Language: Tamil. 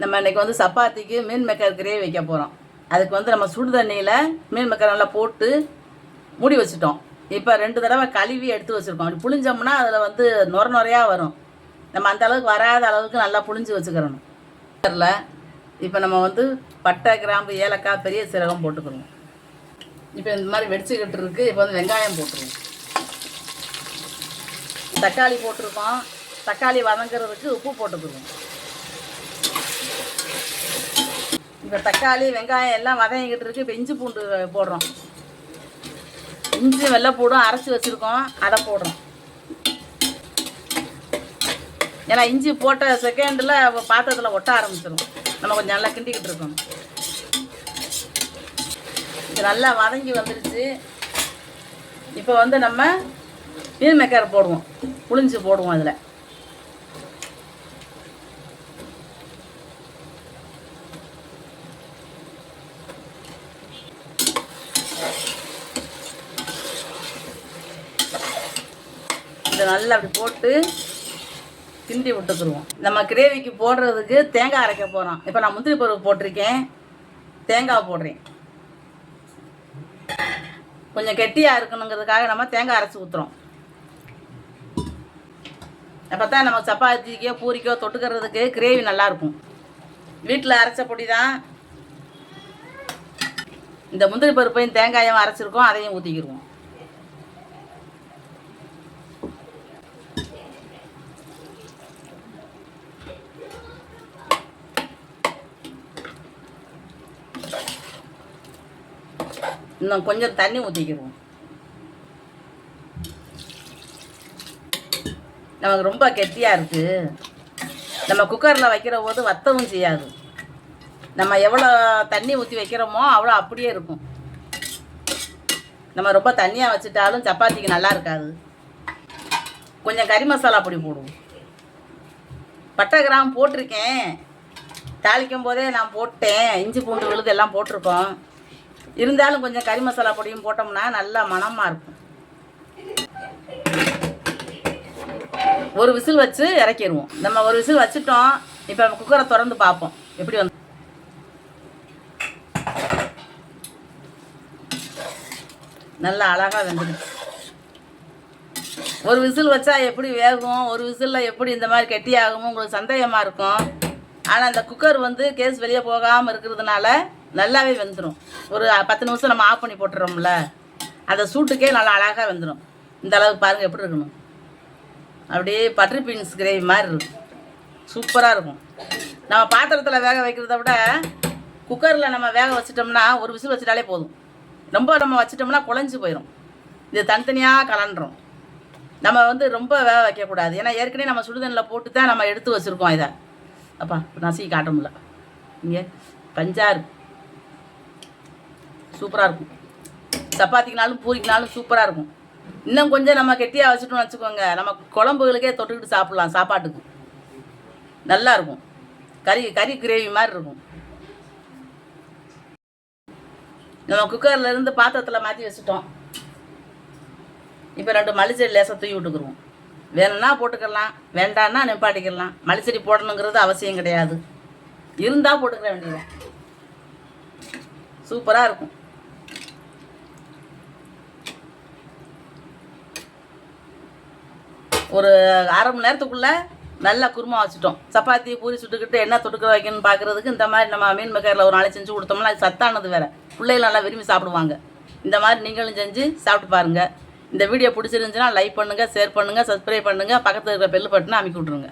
நம்ம இன்னைக்கு வந்து சப்பாத்திக்கு மீன் மேக்கர் கிரேவி வைக்க போகிறோம் அதுக்கு வந்து நம்ம சுடு தண்ணியில் மீன் மேக்கர் நல்லா போட்டு மூடி வச்சுட்டோம். இப்போ ரெண்டு தடவை கழுவி எடுத்து வச்சுருக்கோம். அப்படி புளிஞ்சோம்னா அதில் வந்து நுர நுறையாக வரும். நம்ம அந்த அளவுக்கு வராத அளவுக்கு நல்லா புளிஞ்சு வச்சுக்கிறணும். குக்கரில் இப்போ நம்ம வந்து பட்டை கிராம்பு ஏலக்காய் பெரிய சீரகம் போட்டுக்கணும். இப்போ இந்த மாதிரி வெடிச்சுக்கிட்டு இருக்கு. இப்போ வந்து வெங்காயம் போட்டுருவோம். தக்காளி போட்டிருக்கோம். தக்காளி வதங்குறதுக்கு உப்பு போட்டுக்கிறோம் இப்போ தக்காளி வெங்காயம் எல்லாம் வதங்கிக்கிட்டு இருக்கு. இப்போ இஞ்சி பூண்டு போடுறோம். இஞ்சி வெள்ளைப்பூடும் அரைச்சி வச்சுருக்கோம். அதை போடுறோம். ஏன்னா இஞ்சி போட்ட செகண்டில் பாத்திரத்தில் ஒட்ட ஆரம்பிச்சிடும் நம்ம கொஞ்சம் நல்லா கிண்டிக்கிட்டு இருக்கோம் இது நல்லா வதங்கி வந்துடுச்சு இப்போ வந்து நம்ம மீன் மேக்கர் போடுவோம். புளிஞ்சு போடுவோம் அதில். இதை நல்லா அப்படி போட்டு கிண்டி விட்டுக்குருவோம். நம்ம கிரேவிக்கு போடுறதுக்கு தேங்காய் அரைக்க போகிறோம் இப்போ நான் முந்திரி பருப்பு போட்டிருக்கேன். தேங்காய் போடுறேன். கொஞ்சம் கெட்டியாக இருக்கணுங்கிறதுக்காக நம்ம தேங்காய் அரைச்சி ஊற்றுறோம் அப்போ தான் நம்ம சப்பாத்திக்கோ பூரிக்கோ தொட்டுக்கிறதுக்கு கிரேவி நல்லாயிருக்கும் வீட்டில் அரைச்ச பொடி தான் இந்த முந்திரி பருப்பையும் தேங்காயும் அரைச்சிருக்கோம் அதையும் ஊற்றிக்கிடுவோம் இன்னும் கொஞ்சம் தண்ணி ஊற்றிக்கிடுவோம் நமக்கு ரொம்ப கெட்டியாக இருக்குது நம்ம குக்கரில் வைக்கிற போது வத்தவும் செய்யாது. நம்ம எவ்வளோ தண்ணி ஊற்றி வைக்கிறோமோ அவ்வளோ அப்படியே இருக்கும். நம்ம ரொம்ப தண்ணியாக வச்சுட்டாலும் சப்பாத்திக்கு நல்லா இருக்காது. கொஞ்சம் கறி மசாலா பொடி போடுவோம். பட்டை கிராம் போட்டிருக்கேன். தாளிக்கும் போதே நான் போட்டேன். இஞ்சி பூண்டு விழுது எல்லாம் போட்டிருக்கோம். இருந்தாலும் கொஞ்சம் கறி மசாலா பொடியும் போட்டோம்னா நல்லா மணமாக இருக்கும். ஒரு விசில் வச்சு இறக்கிடுவோம் நம்ம ஒரு விசில் வச்சுட்டோம். இப்போ குக்கரை திறந்து பார்ப்போம். எப்படி வந்து நல்லா அழகாக வெந்துடுச்சு ஒரு விசில் வச்சா எப்படி வேகும்? ஒரு விசிலில் எப்படி இந்த மாதிரி கெட்டியாகுமோ? உங்களுக்கு சந்தேகமாக இருக்கும். ஆனால் அந்த குக்கர் வந்து கேஸ் வெளியே போகாமல் இருக்கிறதுனால நல்லாவே வெந்துடும் ஒரு பத்து நிமிஷம் நம்ம ஆஃப் பண்ணி போட்டுறோம்ல அந்த சூட்டுக்கே நல்லா அழகாக வெந்துடும் இந்த அளவுக்கு பாருங்கள் எப்படி இருக்கணும். அப்படியே பட்டர் பீன்ஸ் கிரேவி மாதிரி இருக்கும். சூப்பராக இருக்கும். நம்ம பாத்திரத்தில் வேக வைக்கிறத விட குக்கரில் நம்ம வேக வச்சிட்டோம்னா ஒரு விசில் வச்சிட்டாலே போதும். ரொம்ப நம்ம வச்சிட்டோம்னா குழஞ்சி போயிடும் இது தனித்தனியாக கலண்டுறோம் நம்ம வந்து ரொம்ப வேக வைக்கக்கூடாது. ஏன்னா ஏற்கனவே நம்ம சுடுதண்ணில் போட்டு தான் நம்ம எடுத்து வச்சுருக்கோம் இதை. அப்பா நசுக்கி காட்ட முடியல. இங்கே பஞ்சாறு. சூப்பராக இருக்கும். சப்பாத்திக்குனாலும் பூரிக்குனாலும் சூப்பராக இருக்கும். இன்னும் கொஞ்சம் நம்ம கெட்டியாக வச்சுட்டோம்னு வச்சுக்கோங்க. நம்ம குழம்புகளுக்கே தொட்டுக்கிட்டு சாப்பிட்லாம் சாப்பாட்டுக்கு. நல்லா இருக்கும். கறி கறி கிரேவி மாதிரி இருக்கும். நம்ம குக்கரில் இருந்து பாத்திரத்தில் மாற்றி வச்சுட்டோம். இப்போ ரெண்டு மல்லிச்செடி லேசாக தூக்கி விட்டுக்குருவோம். வேணும்னா போட்டுக்கலாம் வேண்டான்னா நிப்பாட்டிக்கலாம். மல்லிச்செடி போடணுங்கிறது அவசியம் கிடையாது. இருந்தால் போட்டுக்கிற வேண்டியது சூப்பராக இருக்கும். ஒரு அரை மணி நேரத்துக்குள்ளே நல்லா குருமா வச்சுட்டோம். சப்பாத்தி பூரி சுட்டுக்கிட்டு என்ன தொட்டுக்க வைக்கணும்னு பார்க்குறதுக்கு இந்த மாதிரி நம்ம மீன் மக்கரில் ஒரு நாளைக்கு செஞ்சு கொடுத்தோம்னா அது சத்தானது வேறு. பிள்ளைகள் நல்லா விரும்பி சாப்பிடுவாங்க. இந்த மாதிரி நீங்களும் செஞ்சு சாப்பிட்டு பாருங்கள் இந்த வீடியோ பிடிச்சிருந்துச்சுன்னா லைக் பண்ணுங்கள் ஷேர் பண்ணுங்கள் சப்ஸ்கிரைப் பண்ணுங்கள் பக்கத்தில் இருக்கிற பெல் பட்டனை அமைக்கி விட்ருங்க